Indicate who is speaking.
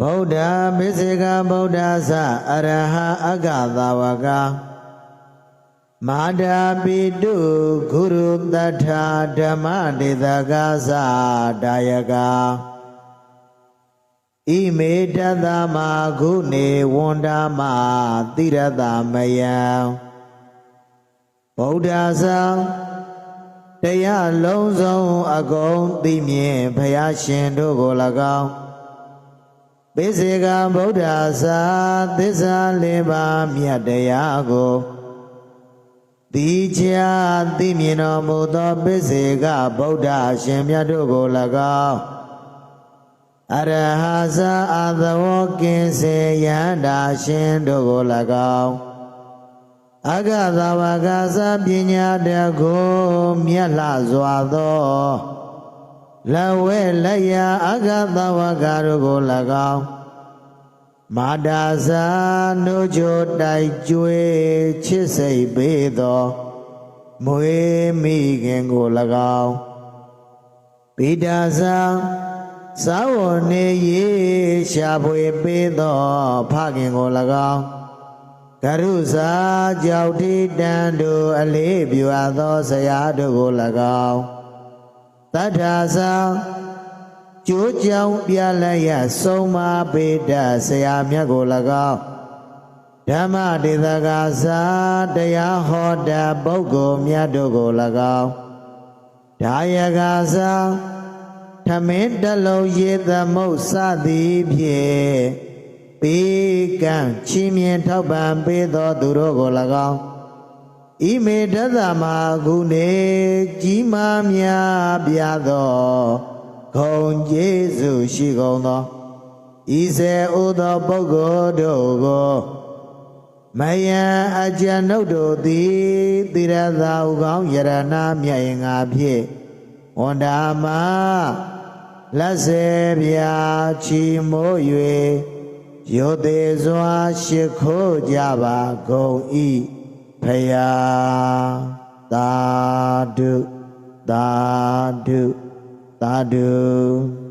Speaker 1: ဗုဒ္ဓပိစေကဗုဒ္ဓသအရဟအဂသာဝကမာဒာပိတုဂုရုတထာဓမ္မဒေသကာသဒါယကာဣမေတတမဂုနေဝန္ဒမတိရတမယံဗုဒ္ဓသံတရားလုံးစုံအကုန်သိမြင်ဘုရားရှင်တို့ကို၎င်း ပိစေကဗုဒ္ဓသာသစ္စာလေးပါးမြတ်တရားကိုတိချာသိမြင်တော်မူသောပိစေကဗုဒ္ဓရှင်မြတ်တို့ကို၎င်းအရဟဇာအသဝကင်စေယန္တာရှင်တို့ကို၎င်းအဂသဝကသပညာတကိုမြတ်လှစွာသော လဝဲလက်ရအဂသဝကတို့ကို၎င်းမာတာဇာနှုတ်ချိုတိုက်ကျွေချစ်စိတ်ပေးသောမွေမိခင်ကို၎င်းပိတာဇာသာဝနေရေရှာဖွေပေးသောဖခင်ကို၎င်းကရုဇာကြောက်တိတန်တို့အလေးပြုအပ်သောဆရာတို့ကို၎င်း တတ္ထာဇာကျိုးကြောင်ပြလိုက်ရဆုံးမပေတဆရာမြတ်ကို၎င်းဓမ္မဒေသကာသာတရားဟောတာပုဂ္ဂိုလ်မြတ်တို့ကို၎င်းဒါယကာသာထမင်းတလုံးရေသမုတ်စသည်ဖြင့်ပေကံချီးမြှင့်ထောက်ပံ့ပေးသောသူတို့ကို၎င်း ဣမေတသမာကုနေကြီးမားများပြသောဂုံကျေးဇူးရှိကုန်သောဤစေဥသောပုဂ္ဂိုလ်တို့ကိုမယံအကျဉ်ုပ်တို့သည်တိရသာဥကောင်းယရနာမြတ်ရင်ငါဖြင့်ဝန္ဒာမလက်စေပြာချီမိုး၍ရိုသေးစွာရှိခိုးကြပါကုန်ဤ ဖယားသာဓုသာဓုသာဓု